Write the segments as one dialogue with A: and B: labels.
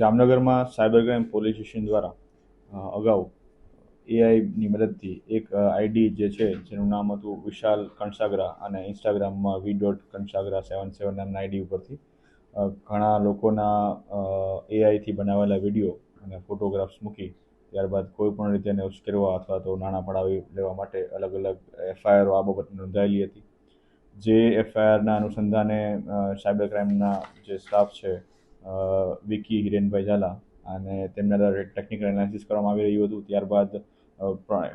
A: જામનગરમાં cyber crime police station દ્વારા અગાઉ એઆઈની મદદથી એક આઈડી જે છે, જેનું નામ હતું વિશાલ કણસાગરા અને ઇન્સ્ટાગ્રામમાં વી ડોટ કણસાગરા સેવન સેવન નામના આઈડી ઉપરથી ઘણા લોકોના એઆઈથી બનાવેલા વીડિયો અને ફોટોગ્રાફ્સ મૂકી, ત્યારબાદ કોઈ પણ રીતે એને ઉશ્કેરવા અથવા તો નાણાં પડાવી લેવા માટે અલગ અલગ એફઆઈઆરો આ બાબત નોંધાયેલી હતી. જે એફઆઈઆરના અનુસંધાને સાયબર ક્રાઇમના જે સ્ટાફ છે વિકી હિરેનભાઈ ઝાલા અને તેમના દ્વારા ટેકનિકલ એનાલિસિસ કરવામાં આવી રહ્યું હતું. ત્યારબાદ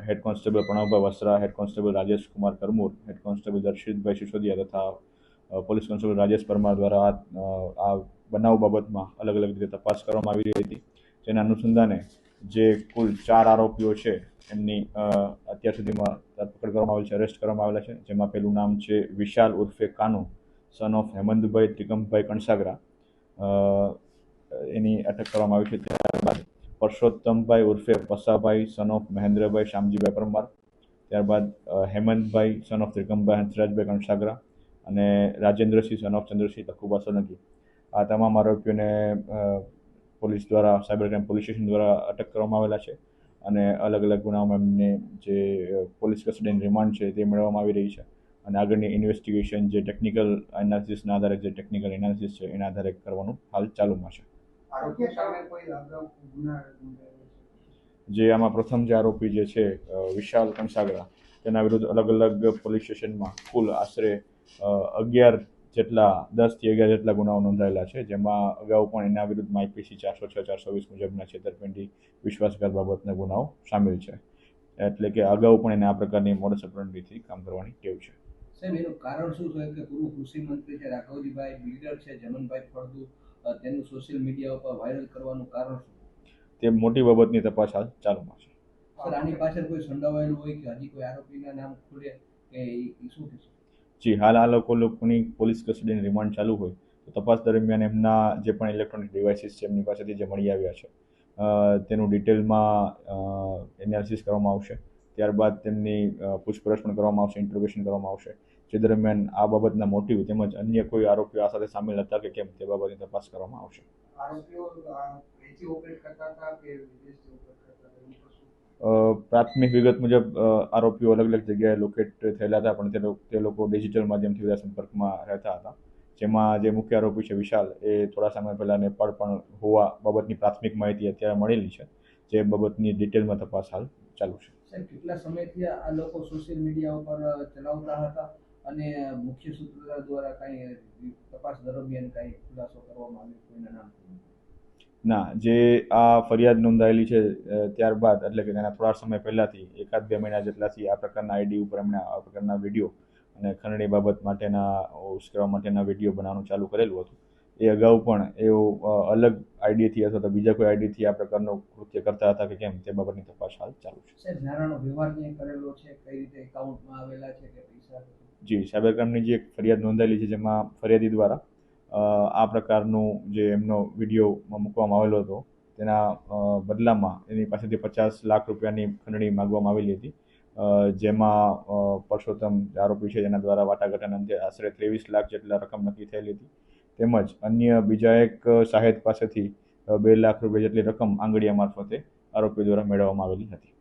A: head constable Pranavbhai Vastra head constable Rajesh Kumar Karmur head constable Darshitbhai Sisodiya તથા પોલીસ કોન્સ્ટેબલ રાજેશ પરમાર દ્વારા આ બનાવ બાબતમાં અલગ અલગ રીતે તપાસ કરવામાં આવી રહી હતી. જેના અનુસંધાને જે કુલ ચાર આરોપીઓ છે, એમની અત્યાર સુધીમાં ધરપકડ કરવામાં આવેલ છે અરેસ્ટ કરવામાં આવેલા છે. જેમાં પેલું નામ છે વિશાલ ઉર્ફે કાનુ સન ઓફ હેમંતભાઈ, ત્રિકમભાઈ કણસાગરા એની અટક કરવામાં આવી છે. ત્યારબાદ પરસોત્તમભાઈ ઉર્ફે પસાભાઈ સન ઓફ મહેન્દ્રભાઈ શ્યામજીભાઈ પરમાર. ત્યારબાદ હેમંતભાઈ સન ઓફ ત્રિકમભાઈ હંસરાજભાઈ કણસાગરા અને રાજેન્દ્રસિંહ સન ઓફ ચંદ્રસિંહ તખુબા સોલંકી આ તમામ આરોપીઓને પોલીસ દ્વારા, સાયબર ક્રાઇમ પોલીસ સ્ટેશન દ્વારા અટક કરવામાં આવેલા છે અને અલગ અલગ ગુનાઓમાં એમને જે પોલીસ કસ્ટડીની રિમાન્ડ છે તે મેળવવામાં આવી રહી છે. અને આગળની ઇન્વેસ્ટિગેશન જે ટેકનિકલ એનાલિસિસના આધારે જે ટેકનિકલ એનાલિસિસ છે એના આધારે કરવાનું હાલ ચાલુમાં છે. જે આમાં પ્રથમ જે આરોપી જે છે વિશાલ કંસાગરા તેના વિરુદ્ધ અલગ અલગ પોલીસ સ્ટેશનમાં કુલ આશરે અગિયાર જેટલા દસથી અગિયાર જેટલા ગુનાઓ નોંધાયેલા છે જેમાં અગાઉ પણ એના વિરુદ્ધમાં આઈપીસી ચારસો છ ચારસો વીસ મુજબના છેતરપિંડી વિશ્વાસઘાત બાબતના ગુનાઓ સામેલ છે. એટલે કે અગાઉ પણ એને આ પ્રકારની મોડસ અપરંડીથી કામ કરવાની ટેવ છે.
B: સાહેબ એનું કારણ શું છે કે પૂર્વ કૃષિ મંત્રી છે રાઘવજીભાઈ બિલ્ડર છે જમનભાઈ ફળદુ તેનું સોશિયલ મીડિયા ઉપર વાયરલ કરવાનું કારણ શું?
A: તે મોટી બાબતની તપાસ હાલ ચાલુમાં છે.
B: સર આની પાછળ કોઈ સંડોવાયેલું હોય કે હજી કોઈ આરોપીના નામ ખુલે કે શું થશે
A: જી હાલ આ લોકો લોકોની પોલીસ કસ્ટડીની રિમાન્ડ ચાલુ હોય તો તપાસ દરમિયાન એમના જે પણ ઇલેક્ટ્રોનિક ડિવાઇસીસ છે એમની પાસેથી જે મળી આવ્યા છે તેનું ડિટેલમાં એનાલિસિસ કરવામાં આવશે. ત્યારબાદ તેમની પૂછપરછ પણ કરવામાં આવશે ઇન્ટ્રોગેશન કરવામાં આવશે. જે દરમિયાન આ બાબતના મોટિવ તેમજ અન્ય કોઈ આરોપીઓ આ સાથે સામેલ હતા કે કેમ તે બાબતની તપાસ કરવામાં આવશે. પ્રાથમિક વિગત મુજબ આરોપીઓ અલગ અલગ જગ્યાએ લોકેટ થયેલા હતા પણ તે લોકો તે લોકો ડિજિટલ માધ્યમથી બધા સંપર્કમાં રહેતા હતા. જેમાં જે મુખ્ય આરોપી છે વિશાલ એ થોડા સમય પહેલાં નેપાળ પણ હોવા બાબતની પ્રાથમિક માહિતી અત્યારે મળેલી છે. જે બાબતની ડિટેલમાં તપાસ હાલ ચાલુ છે.
B: સાહેબ કેટલા સમયથી આ લોકો સોશિયલ મીડિયા ઉપર ચલાવતા હતા અને મુખ્ય સૂત્રધાર દ્વારા કાંઈ તપાસ દરમિયાન કાંઈ ખુલાસો કરવામાં આવ્યો કોઈના નામ
A: ના જે આ ફરિયાદ નોંધાયેલી છે ત્યારબાદ એટલે કે તેના થોડા સમય પહેલાંથી એકાદ બે મહિના જેટલાથી આ પ્રકારના આઈડી ઉપર એમણે આ પ્રકારના વીડિયો અને ખંડણી બાબત માટેના ઉશ્કેરવા માટેના વીડિયો બનાવવાનું ચાલુ કરેલું હતું. એ અગાઉ પણ એઓ અલગ આઈડીથી અથવા તો બીજા કોઈ આઈડીથી આ પ્રકારનું કૃત્ય કરતા હતા કે કેમ? તે બાબતની તપાસ હાલ ચાલુ છે.
B: સાહેબ નાણાંનો વ્યવહાર જે કરેલો છે કઈ રીતે એકાઉન્ટમાં આવેલા છે કે પૈસા?
A: જી સાયબર ક્રાઇમની જે એક ફરિયાદ નોંધાયેલી છે જેમાં ફરિયાદી દ્વારા આ પ્રકારનું જે એમનો વીડિયો મૂકવામાં આવેલો હતો તેના બદલામાં એની પાસેથી પચાસ લાખ રૂપિયાની ખંડણી માગવામાં આવેલી હતી. જેમાં પરસોત્તમ આરોપી છે જેના દ્વારા વાટાઘાટાના અંતે આશરે ત્રેવીસ લાખ જેટલા રકમ નક્કી થયેલી હતી. તેમજ અન્ય બીજા એક શાહેદ પાસેથી બે લાખ રૂપિયા જેટલી રકમ આંગળીયા મારફતે આરોપી દ્વારા મેળવવામાં આવેલી હતી.